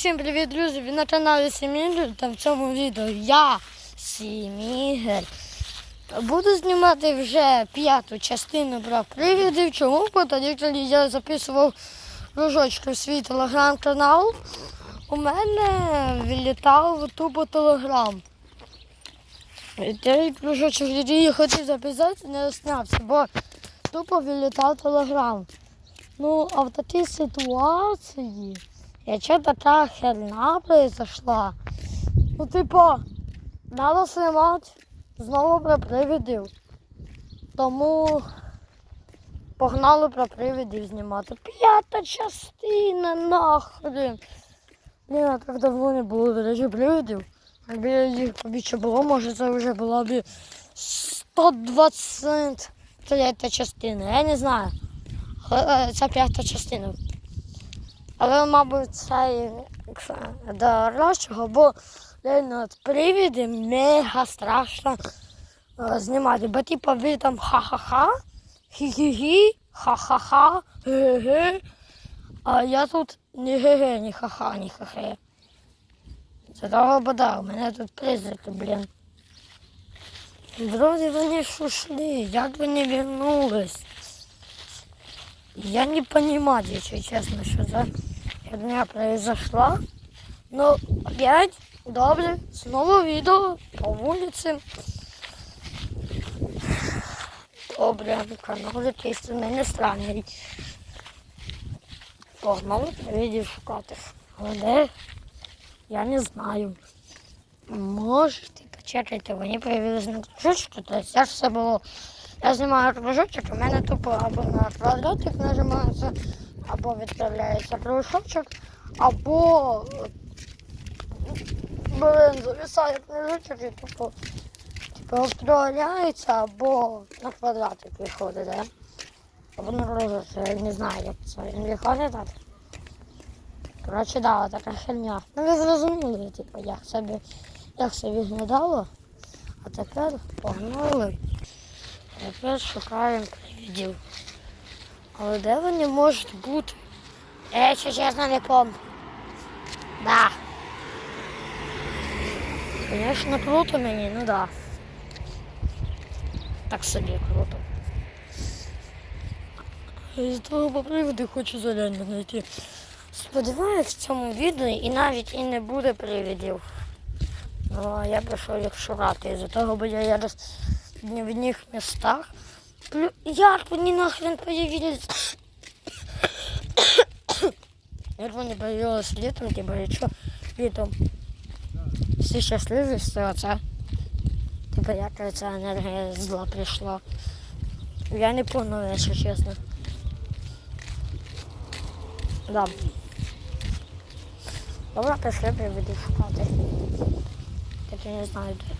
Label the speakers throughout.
Speaker 1: Усім привіт, друзі! Ви на каналі Сімігель та в цьому відео я Сімігель. Буду знімати вже п'яту частину про привідів. Чому? Тоді, коли я записував кружочки в свій телеграм-канал, у мене вилітав тупо телеграм. Той кружочок, який я хотів записати, не снявся, бо тупо вилітав телеграм. Ну, а в такій ситуації, якщо така херня произошла, ну, типу, треба знімати знову про привидів. Тому погнали про привидів знімати. П'ята частина нахрен. Блін, а так давно не було, до речі, привидів. Якби їх побільше було, може це вже була б 120 третя частина. Я не знаю. Це п'ята частина. Але, мабуть, це дорожчого, бо реально привіди мега страшно е, знімати. Бо типу ви там ха-ха-ха, хі-хі-хі, ха-ха-ха, ге-ге. А я тут ні ге-ге, ні ха-ха, ні ха-хе. Це того бода, у мене тут призраки, блін. Вроде вони ж ушли, як вони вернулись. Я не понимаю, если честно, что за херня произошла. Но опять, добре, снова видео по улице. Добре, канал якийсь у мене странний. Погнали, привідів шукати. Але де? Я не знаю. Можете почекайте, вони появились на кружочку, тобто це ж все було. Я знімаю кружочок, у мене тупо або на квадратик нажимається, або відправляється кружочок, або блин, зависає кружочок і тупо типу, відправляється, або на квадратик виходить, да? Або на кружочок, я не знаю, як це він виходить так. Коротше, да, така херня. Ну ви зрозуміли, типу, як собі, як це виглядало. А тепер погнали. Тепер шукаємо привідів. Але де вони можуть бути? Я, якщо чесно, не пам'ятаю. Да. Звісно, круто мені, ну да. Так собі круто. І з того приводу хочу зарядно знайти. Сподіваюсь, в цьому відео і навіть і не буде привідів. Ну, а я пішов їх шукати. Із-за того, бо я зараз в одних містах. Плю- Як вони нахрен появились? Як вони появились літом, типа, якщо літом всі щасливі з цього, це типа яка ця енергія зла прийшла. Я не понял, якщо чесно. Да. Добре, пішли приведу шукати. Так я не знаю де.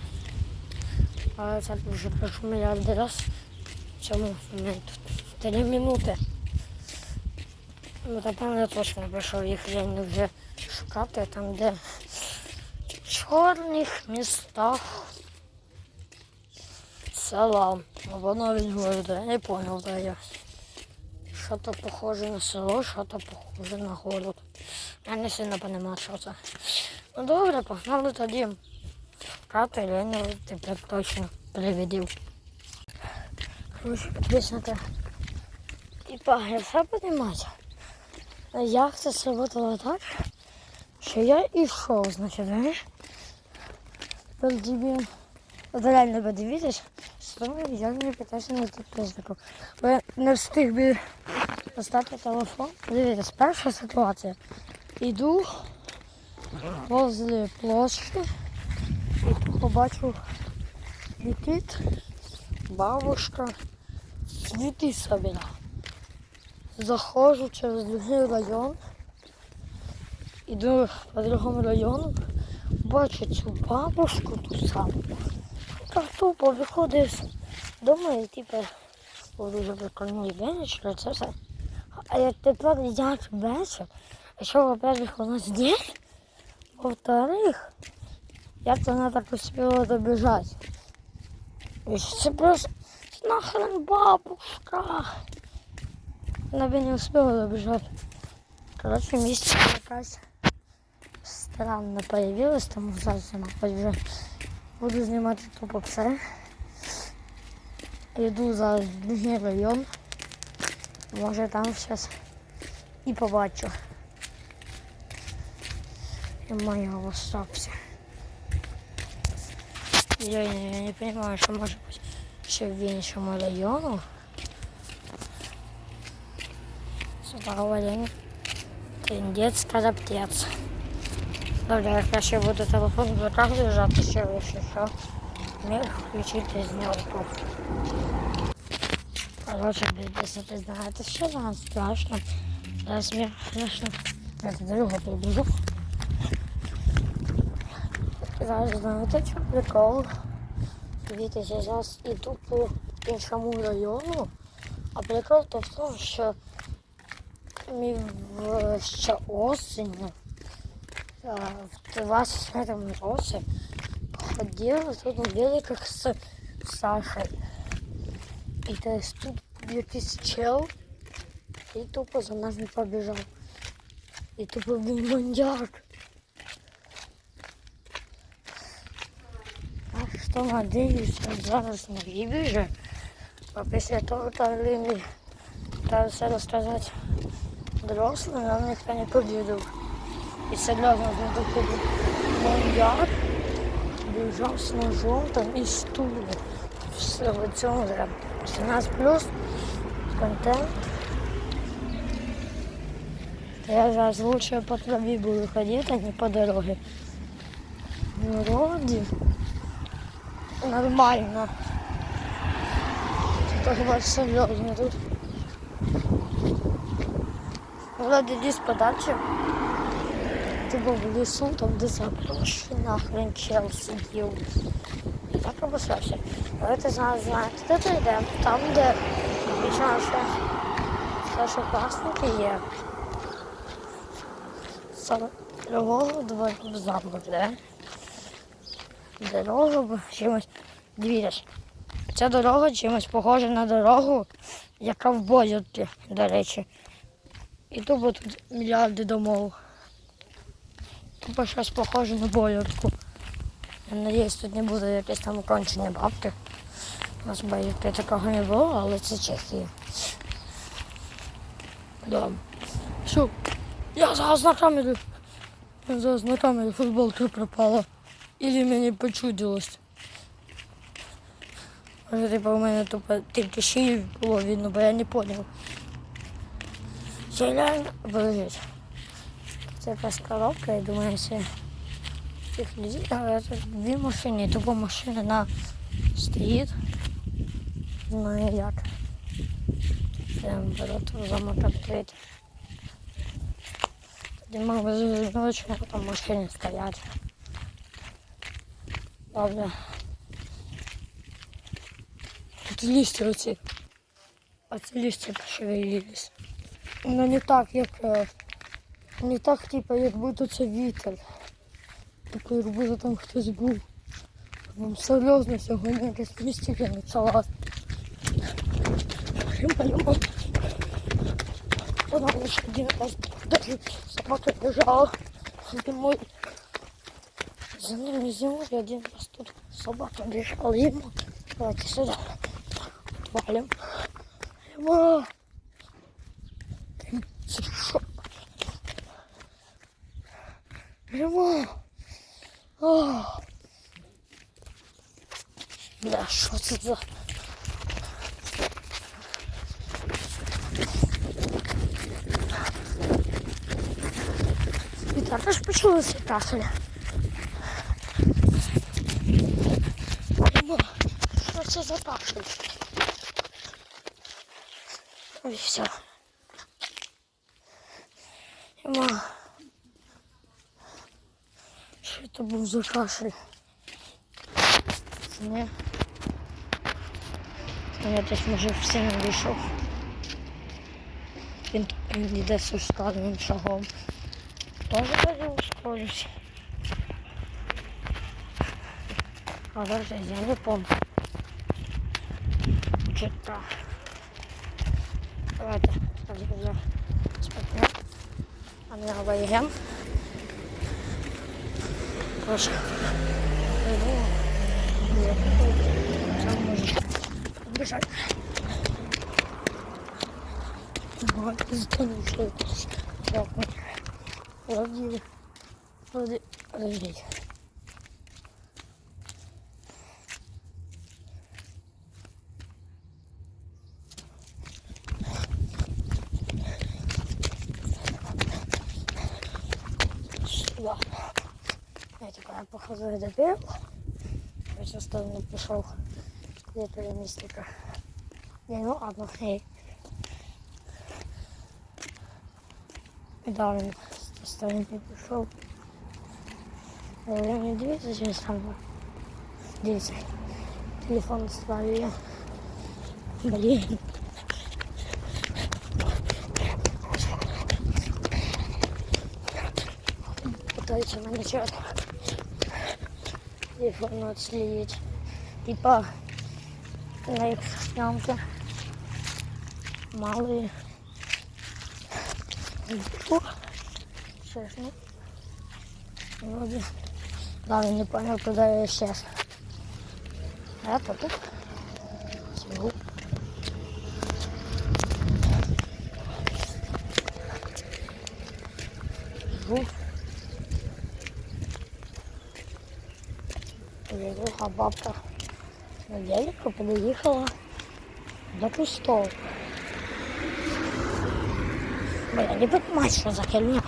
Speaker 1: Але це вже пройшов мільярди раз. Цьому моменту. Три минути. Ну, я точно пішов їх реально вже шукати там, де в чорних містах села. Або навіть города. Я не понял, де я. Що-то похоже на село, що-то похоже на город. Я не сильно розумію, що це. Ну добре, погнали тоді. Шукати тепер точно привідів. Підписники. Типа, все розумію. Як це сработало так, що я йшов, значить, тобі от реально подивитись, що я не питаюся на підписників. Бо я не встиг би достати телефон. Дивіться, перша ситуація. Іду возле площі і побачу летить бабушка цвіти собира. Заходжу через другий район, іду по другому району, бачу цю бабушку ту саму. Так тупо виходиш дому і типу дуже прикольний вечір, це все. А як тепер як вечір, що, во-первых, у нас день, во-вторых, як вона так успіла добіжати. І Це просто нахрен бабушка. Вона би не успіла добіжати. Коротше, місце якась странно появилось, тому зараз знімати вже буду знімати тупо все. Йду зараз в другий район. Може там зараз і побачу. І моя остався. Я, я не розумію, що може бути ще в іншому району. Сюда говорили. Трендець караптець. Добре, я ще буду телефон в руках держати, ще вище, що міг включити знімку. Короче, если ты знаете, що нам страшно. Зараз я, конечно, я до друга прибіжу. Зараз знаєте, що прикол? Дивіться, я зараз іду по іншому району, а прикол то в тому, що в ще осінню, а, в 23 році ходили тут у великих з Сашей. І десь тут якийсь чел і тупо за нами побіжав. І тупо він маньяк. Надіюсь, він зараз не вибіже. А після того, коли ми та все розказати дорослим, нам ніхто не повірив. І серйозно він тупо був маньяк. Біжав з ножом там і стулом. Все в цьому вже 17 плюс контент. То я зараз лучше по траві буду ходити, а не по дорогі. Ну, вроді нормально. Тут хіба серйозно тут. Вроді десь подальше. Ти був в лісу, там де запрошений нахрен чел сидів. І так обосрався. Але ти зараз знаєте, де ти йдемо? Там, де наші старшокласники є. Саме дорогу два замок, де? Дорога б чимось. Дивіться. Ця дорога чимось похожа на дорогу, яка в Боярці, до речі. І тупо тут мільярди домов. Тупо щось похоже на Боярку. Я надіюсь, тут не буде якесь там укончення бабки. У нас боївки такого не було, але це Чехія. Да. Все, я зараз на камеру. Я зараз на камеру футболка пропала. Ілі мені почудилось. Може, типу, у мене тупо тільки шиї було видно, бо я не поняв. Я реально... Це якась коробка, я думаю, це цих людей, але це дві машини, тупо машина на стоїть. Знаю як. Прям берет замок відкрити. Тоді мама зрозуміла, чому там машини стоять. Добре. Тут листя оці. Оці листя пошевелились. Ну не так, як. е, Не так, типу, як будто це вітер. Такий, як будто там хтось був. Вам серйозно сьогодні містика почалась. Прямо Вона лише один раз собака бежала зимой. За ними зимой один раз тут собака бежала ему. Давайте сюда. Валим. Ема! Це що? Ема! Ах! Бля, що це за... І так ж почалося кашель. Ема, Що це? Ой, все. Ема. Що це був за кашель? Ні. Я десь може все не вийшов. Він, йде з шагом. Тоже тоді ускорюсь. А даже я не помню. Чи так. Давайте, вже спитне. А не я какой-то сам может бежать. Вот, это. Так, вот. Вроде, вроде, передавил. В эту сторону пошел для переместника. Не, ну одно хей. И да, он с той стороны пришел. Ну, Наверное, двигаться через там. Здесь телефон оставил. Блин. пытаются на начало. Телефон отследить. Типа на их съемки. Малые. О, Сейчас, ну. Вроде. Ладно, не понял, куда я сейчас. Это тут. Сижу. Приехала бабка на велику, подъехала до кустов. Бля, не понимаю, что за херня.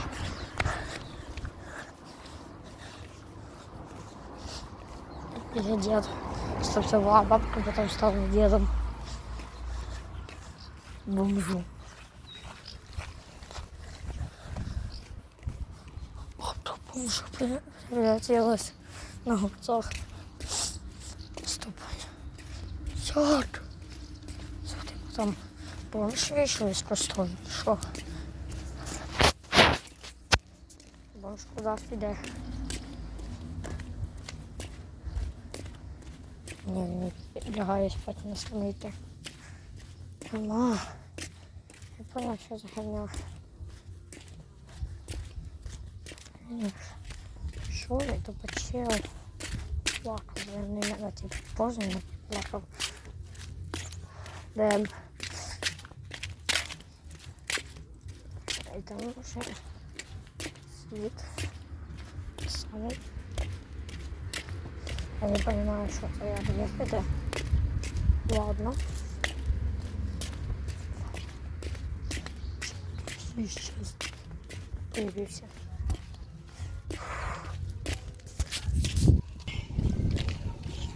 Speaker 1: Или дед. Стартовала бабка, потом стала дедом. Бомжу. Бабка бомжу превратилась на голубцах. Як? Смотри, потом помнишь вийшов із кустом? Що? Бомж куди піде? Ні, не лягає спати на скамейці. Ма. Я понял, що за херня. Що это почел? Плакав, я не на тебе поздно не плакав. І там світ. Самий. Я не понимаю, что это я ехать. Ладно. И сейчас появился.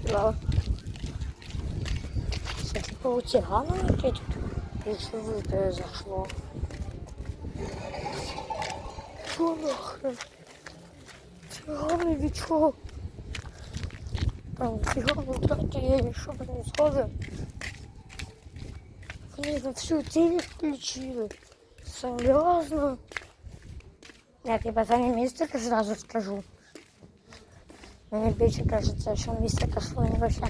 Speaker 1: Да. Кстати, по тирану тут что произошло. Что нахрен? Тираны від чого? Там тираны, кстати, я еще не схожу. Они на всю теле включили. Серьезно? Я типа за не мистика сразу скажу. Мне більше кажется, що містика вони вообще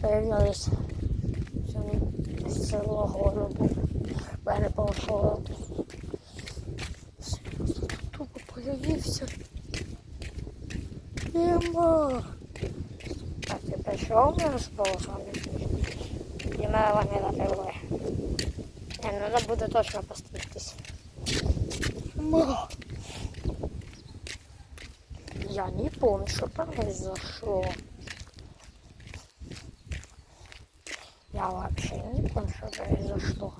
Speaker 1: появились село городу. Переполошило. Тупо появився. Нема. Так, ти прийшов на розположений? І мене вони напили. Не, ну треба буде точно постригтись. Ма. Я не помню, что произошло. Я вообще не помню, что произошло.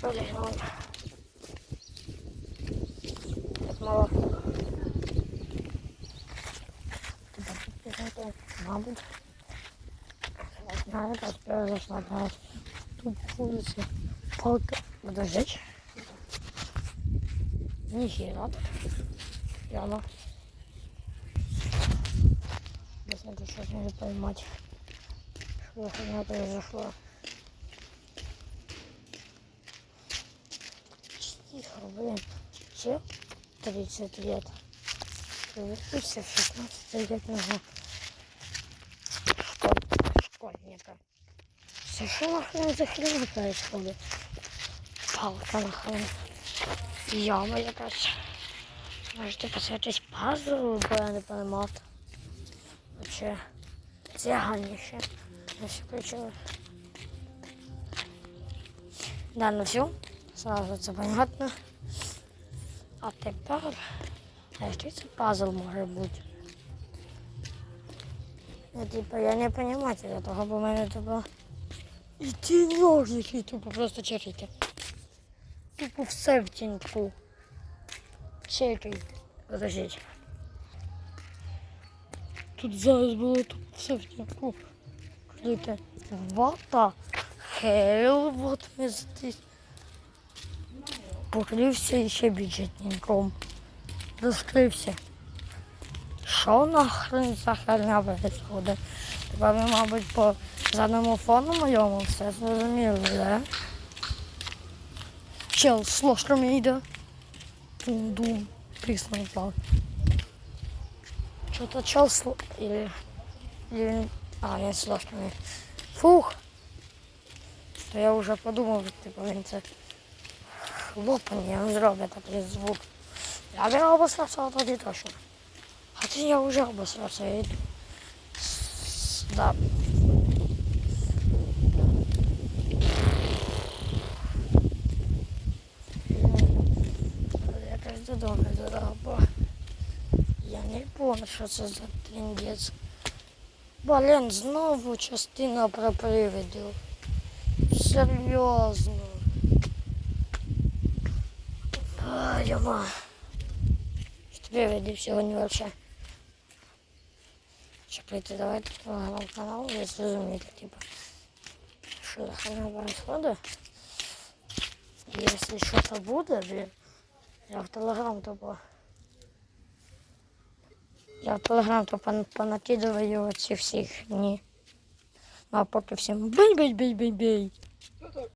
Speaker 1: Блин, ну, Так мало. Мабуть. Не знаю, как произошла на тут улице. Палка. Подождите. Нихера. Яма. Если это сейчас не поймать, что за хуйня произошла. Тихо, блин. Че? 30 лет. Выпустился в 16 лет назад. Школьника. Це що нахрен за хрена происходит? Палка нахрен. Яма якась. Може, типу, це пазл, бо я не понимав. Вообще, тяганіше. Я все включила. Да, ну все. Сразу це понятно. А тепер... А що це пазл може бути? Ну, типа, я не понимаю того, бо в мене тупо... І тіньок, який тупо просто чекайте. Тупо все в тіньку. Чекайте. Подождіть. Тут зараз було тут все в тіньку. What the hell? Вот ми здесь. Покрився ще бюджетником. Розкрився. Що нахрен за херня происходит? Тепер мабуть, по задному фону моєму все зрозуміли, да? Чел з ложками йде. Дум-дум. Пісню впав. Що-то чел з... л- Или... Или... він- А, він з ложками. Фух. То я вже подумав, типу, він це... Лопання зробить такий звук. Я би обосрався тоді точно. Хотя я уже обосрался, я иду. С- Да. що це за трендець. Блін, знову частина про привидів. Серйозно. А, яма. Привидів сьогодні вообще. Чекайте, давайте телеграм-канал, ви зрозумієте, типа, що за хрена происходит. Если что-то будет, блин, я в телеграм тупо. Я в телеграм то пон- понакидываю ці всіх ні. Ну, а поки всім бей-бей-бей-бей-бей.